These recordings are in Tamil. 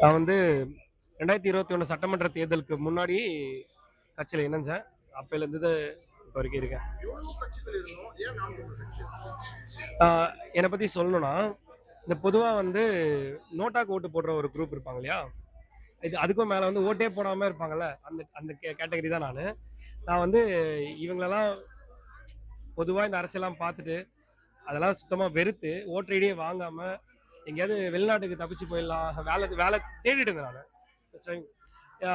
நான் வந்து ரெண்டாயிரத்தி இருபத்தி ஒன்று சட்டமன்ற தேர்தலுக்கு முன்னாடி கட்சியில் இணைஞ்சேன். அப்போலேருந்து தான் இப்போ வரைக்கும் இருக்கேன். என்னை பற்றி சொல்லணும்னா இந்த பொதுவாக வந்து நோட்டாக்கு ஓட்டு போடுற ஒரு குரூப் இருப்பாங்க இல்லையா? இது அதுக்கும் மேலே வந்து ஓட்டே போடாமல் இருப்பாங்கல்ல? அந்த அந்த கேட்டகரி தான் நான். நான் வந்து இவங்களெல்லாம் பொதுவாக இந்த அரசியலாம் பார்த்துட்டு அதெல்லாம் சுத்தமாக வெறுத்து ஓட்டர் ஐடியே வாங்காமல் எங்கேயாவது வெளிநாட்டுக்கு தப்பிச்சு போயிடலாம் வேலை வேலை தேடிட்டு இருந்தேன் நான்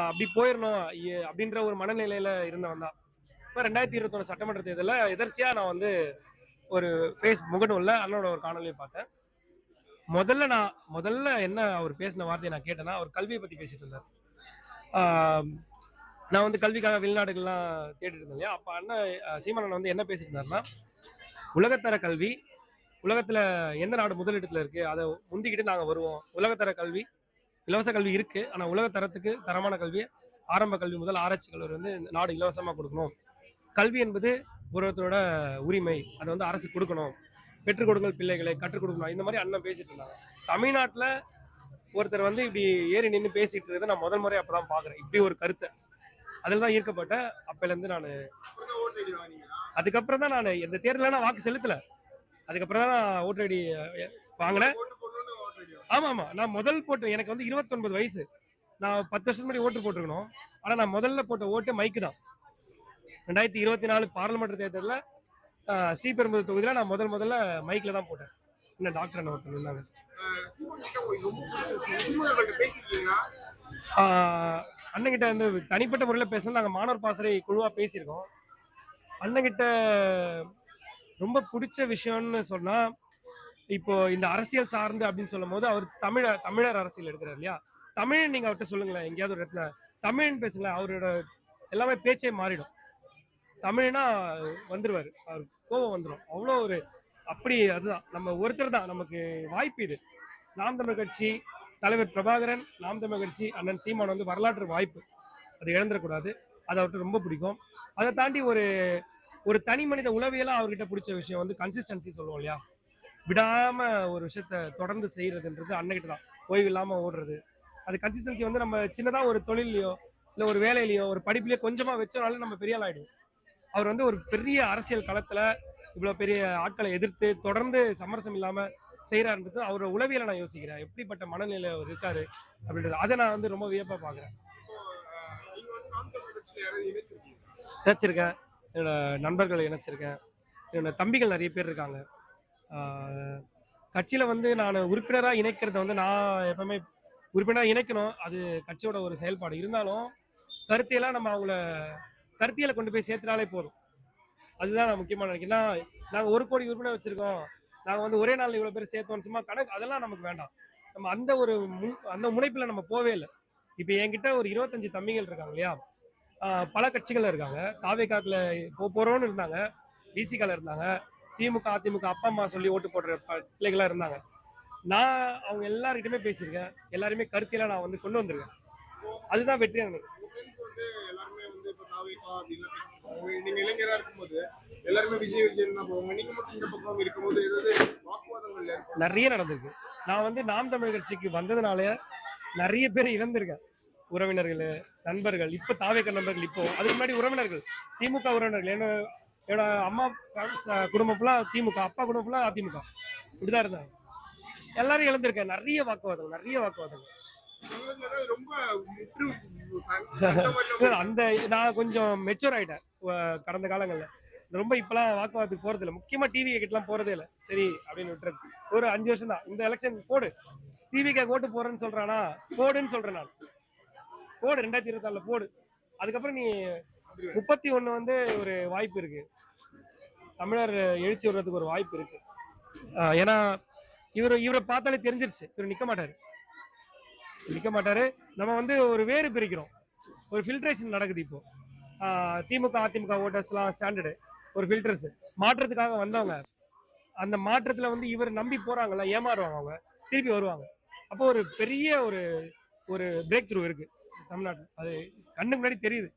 அப்படி போயிடணும். அப்படின்ற ஒரு மனநிலையில் இருந்தவன் தான். இப்போ ரெண்டாயிரத்தி இருபத்தொன்று சட்டமன்ற தேர்தலில் எதர்ச்சியாக நான் வந்து ஒரு ஃபேஸ் முகநூலில் அண்ணனோட ஒரு காணொலியை பார்த்தேன். முதல்ல நான் முதல்ல என்ன அவர் பேசின வார்த்தையை நான் கேட்டேன்னா அவர் கல்வியை பற்றி பேசிட்டு இருந்தார். நான் வந்து கல்விக்காக வெளிநாடுகள்லாம் தேடிட்டு இருந்தேன் இல்லையா? அப்போ அண்ணன் சீமன் சீமானன் வந்து என்ன பேசிட்டு இருந்தாருன்னா உலகத்தர கல்வி உலகத்தில் எந்த நாடு முதலிடத்துல இருக்குது அதை முந்திக்கிட்டு நாங்கள் வருவோம். உலகத்தர கல்வி இலவச கல்வி இருக்குது ஆனால் உலகத்தரத்துக்கு தரமான கல்வி ஆரம்ப கல்வி முதல் ஆராய்ச்சி கல்வி வந்து இந்த நாடு இலவசமாக கொடுக்கணும். கல்வி என்பது ஒருத்தரோட உரிமை. அதை வந்து அரசு கொடுக்கணும். பெற்றுக் கொடுங்கள் பிள்ளைகளை கற்றுக் கொடுக்கணும். இந்த மாதிரி அண்ணன் பேசிட்டு இருந்தாங்க. தமிழ்நாட்டில் ஒருத்தர் வந்து இப்படி ஏறி நின்று பேசிட்டு இருக்கிறத நான் முதல் முறை அப்போ தான் பார்க்குறேன் இப்படி ஒரு கருத்தை. அதில் தான் ஈர்க்கப்பட்ட அப்போலேருந்து நான் அதுக்கப்புறம் தான் நான் எந்த தேர்தலில் நான் வாக்கு செலுத்தல. அதுக்கப்புறம் தான் நான் ஐடி வாங்கினேன். ஆமாம் ஆமாம் நான் முதல் போட்டு எனக்கு வந்து 29 வயசு. நான் பத்து வருஷம் முன்னாடி ஓட்டு போட்டிருக்கணும். ஆனால் நான் முதல்ல போட்ட ஓட்டு மைக்கு தான். ரெண்டாயிரத்தி இருபத்தி நாலு பாராளுமன்ற தேர்தலில் ஸ்ரீபெரும்புதூர் தொகுதியில் நான் முதல் முதல்ல மைக்கில் தான் போட்டேன். என்ன டாக்டர் என்ன ஒருத்தர் இருந்தாங்க சீமான் வந்து தனிப்பட்ட முறையில் பேசணும் நாங்கள் மாணவர் பாசறை குழுவாக பேசியிருக்கோம். அண்ணங்கிட்ட ரொம்ப பிடிச்ச விஷயம்னு சொன்னால் இப்போ இந்த அரசியல் சார்ந்து அப்படின்னு சொல்லும் போது அவர் தமிழ தமிழர் அரசியல் எடுக்கிறார் இல்லையா? தமிழ் நீங்கள் அவர்கிட்ட சொல்லுங்களேன் எங்கேயாவது ஒரு இடத்துல. தமிழ்னு பேசுங்களேன் அவரோட எல்லாமே பேச்சே மாறிடும். தமிழ்னா வந்துருவார். அவர் கோபம் வந்துடும் அவ்வளோ ஒரு அப்படி அதுதான். நம்ம ஒருத்தர் தான். நமக்கு வாய்ப்பு இது. நாம் தமிழ் கட்சி தலைவர் பிரபாகரன் நாம் தமிழ் கட்சி அண்ணன் சீமான் வந்து வரலாற்று வாய்ப்பு. அது இழந்துடக்கூடாது. அது அவர்கிட்ட ரொம்ப பிடிக்கும். அதை தாண்டி ஒரு ஒரு தனி மனித உளவியலா அவர்கிட்ட பிடிச்ச விஷயம் வந்து கன்சிஸ்டன்சி சொல்லுவோம் இல்லையா? விடாம ஒரு விஷயத்த தொடர்ந்து செய்யறதுன்றது அண்ணகிட்ட தான். ஓய்வு இல்லாம ஓடுறது. அது கன்சிஸ்டன்சி வந்து நம்ம சின்னதா ஒரு தொழிலையோ இல்லை ஒரு வேலையிலையோ ஒரு படிப்புலையோ கொஞ்சமா வச்சோனாலும் நம்ம பெரிய ஆள் ஆயிடுவோம். அவர் வந்து ஒரு பெரிய அரசியல் களத்துல இவ்வளவு பெரிய ஆட்களை எதிர்த்து தொடர்ந்து சமரசம் இல்லாம செய்யறாருன்றது அவரோட உளவியலை நான் யோசிக்கிறேன். எப்படிப்பட்ட மனநிலையில அவர் இருக்காரு அப்படின்றது. அதை நான் வந்து ரொம்ப வியப்பா பாக்குறேன் இப்போ என்னோடய நண்பர்களை இணைச்சிருக்கேன். என்னோடய தம்பிகள் நிறைய பேர் இருக்காங்க. கட்சியில் வந்து நான் உறுப்பினராக இணைக்கிறத வந்து நான் எப்பவுமே உறுப்பினராக இணைக்கணும். அது கட்சியோட ஒரு செயல்பாடு. இருந்தாலும் கருத்தியெல்லாம் நம்ம அவங்கள கருத்தியலை கொண்டு போய் சேர்த்துனாலே போதும். அதுதான் நான் முக்கியமான நினைக்கிறேன். நாங்கள் ஒரு கோடி உறுப்பினர் வச்சுருக்கோம். நாங்கள் வந்து ஒரே நாளில் இவ்வளோ பேர் சேர்த்தோம் சும்மா கணக்கு அதெல்லாம் நமக்கு வேண்டாம். நம்ம அந்த ஒரு முன் அந்த முனைப்பில் நம்ம போவே இல்லை. இப்போ என்கிட்ட ஒரு இருபத்தஞ்சு தம்பிகள் இருக்காங்க இல்லையா? பல கட்சிகள் இருக்காங்க. தாவேக்காக்கில் போ போகிறோன்னு இருந்தாங்க. பிசிகால இருந்தாங்க. திமுக அதிமுக அப்பா அம்மா சொல்லி ஓட்டு போடுற ப- பிள்ளைகளா இருந்தாங்க. நான் அவங்க எல்லார்கிட்டயுமே பேசியிருக்கேன். எல்லாருமே கருத்தியெல்லாம் நான் வந்து கொண்டு வந்திருக்கேன். அதுதான் வெற்றி எனக்கு. இப்போ நீங்க இளைஞரா இருக்கும்போது எல்லாருமே விஜய் விஜய் தான் போவாங்க. நீங்க மட்டும் இந்த பக்கம் இருக்கும்போது ஏதாவது வாக்குவாதங்கள் ஏற்படும் நிறைய நடந்திருக்கு. நான் வந்து நாம் தமிழ் கட்சிக்கு வந்ததுனால நிறைய பேர் இழந்திருக்கேன். உறவினர்கள் நண்பர்கள் இப்போ தாவேக்க நண்பர்கள் இப்போ அதுக்கு முன்னாடி உறவினர்கள் திமுக உறவினர்கள் என்ன என்னோட அம்மா குடும்பம் ஃபுல்லாக திமுக அப்பா குடும்பம் ஃபுல்லாக அதிமுக. இப்படிதான் இருந்தாங்க. எல்லாரும் இழந்திருக்கேன். நிறைய வாக்குவாதங்கள் நிறைய இல்ல, அந்த நான் கொஞ்சம் மெச்சூர் ஆயிட்டேன் கடந்த காலங்கள்ல. ரொம்ப இப்பெல்லாம் வாக்குவாதத்துக்கு போறது இல்ல. முக்கியமா டிவி கிட்டலாம் போறதே இல்ல. சரி அப்படின்னு விட்டுறது. ஒரு அஞ்சு வருஷம் தான் இந்த எலெக்ஷன் போடு. டிவி கே ஓட்டு போறேன்னு சொல்றானா போடுன்னு சொல்றேன் நான். போடு ரெண்டாயிரத்தி இருபத்தி போடு. அதுக்கப்புறம் நீ முப்பத்தி ஒண்ணு வந்து ஒரு வாய்ப்பு இருக்கு. தமிழர் எழுச்சி வர்றதுக்கு ஒரு வாய்ப்பு இருக்கு. ஏன்னா இவர் இவரை பார்த்தாலே தெரிஞ்சிருச்சு. இவர் நிக்க மாட்டாரு. நிக்க மாட்டாரு. நம்ம வந்து ஒரு வேறு பிரிக்கிறோம். ஒரு ஃபில்ட்ரேஷன் நடக்குது இப்போ. திமுக அதிமுக ஓட்டர்ஸ்லாம் ஸ்டாண்டர்டு ஒரு ஃபில்டர்ஸ் மாற்றத்துக்காக வந்தவங்க. அந்த மாற்றத்தில் வந்து இவர் நம்பி போகிறாங்களா ஏமாறுவாங்க அவங்க. திருப்பி வருவாங்க. அப்போ ஒரு பெரிய ஒரு ஒரு பிரேக் த்ரூ இருக்குது தமிழ்நாட்டில். அது கண்ணுக்கு முன்னாடி தெரியுது.